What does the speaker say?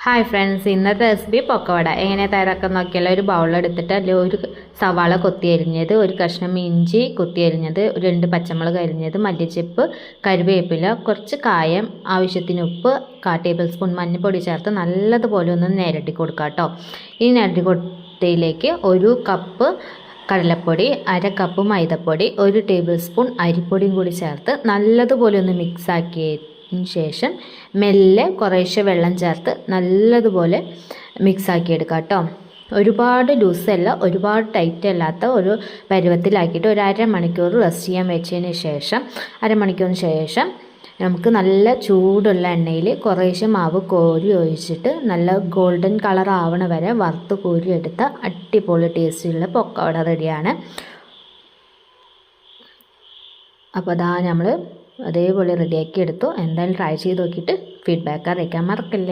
Hi friends ഇന്നത്തെ recipe പൊക്കവട. എങ്ങനെ തയ്യാറാക്കാൻ നോക്കിയാൽ ഒരു ബൗളെടുത്തിട്ട് അതിൽ ഒരു സവാള കൊത്തി അരിഞ്ഞത് ഒരു കഷ്ണം ഇഞ്ചി കൊത്തി അരിഞ്ഞത് രണ്ട് പച്ചമുളക് അരിഞ്ഞത് മല്ലിച്ചപ്പ് കരുവേപ്പില കുറച്ച് കായം ആവശ്യത്തിന് ഉപ്പ് കാ ടേബിൾ സ്പൂൺ മഞ്ഞൾപ്പൊടി ചേർത്ത് നല്ലതുപോലെ ഒന്ന് നേരട്ടി കൊടുക്കുക കേട്ടോ ഈ നേരട്ടി കൊട്ടയിലേക്ക് ഒരു കപ്പ് കടലപ്പൊടി അര കപ്പ് മൈദപ്പൊടി ഒരു ടേബിൾ സ്പൂൺ അരിപ്പൊടിയും കൂടി ചേർത്ത് നല്ലതുപോലെ ഒന്ന് മിക്സാക്കിയിട്ട് ശേഷം മെല്ലെ കുറേശ്ശെ വെള്ളം ചേർത്ത് നല്ലതുപോലെ മിക്സാക്കിയെടുക്കുക കേട്ടോ. ഒരുപാട് ലൂസല്ല ഒരുപാട് ടൈറ്റ് അല്ലാത്ത ഒരു പരുവത്തിലാക്കിയിട്ട് ഒരു അരമണിക്കൂർ റെസ്റ്റ് ചെയ്യാൻ വെച്ചതിന് ശേഷം അരമണിക്കൂറിന് ശേഷം നമുക്ക് നല്ല ചൂടുള്ള എണ്ണയിൽ കുറേശ്ശെ മാവ് കോരി ഒഴിച്ചിട്ട് നല്ല ഗോൾഡൻ കളർ ആവണ വരെ വറുത്ത് കോരി എടുത്ത അടിപൊളി ടേസ്റ്റിലുള്ള പൊക്കവട റെഡിയാണ്. അപ്പോൾ അതാ നമ്മൾ അതേപോലെ റെഡിയാക്കി എടുത്തു. എന്തായാലും ട്രൈ ചെയ്ത് നോക്കിയിട്ട് ഫീഡ്ബാക്ക് അറിയിക്കാൻ മറക്കല്ലേ.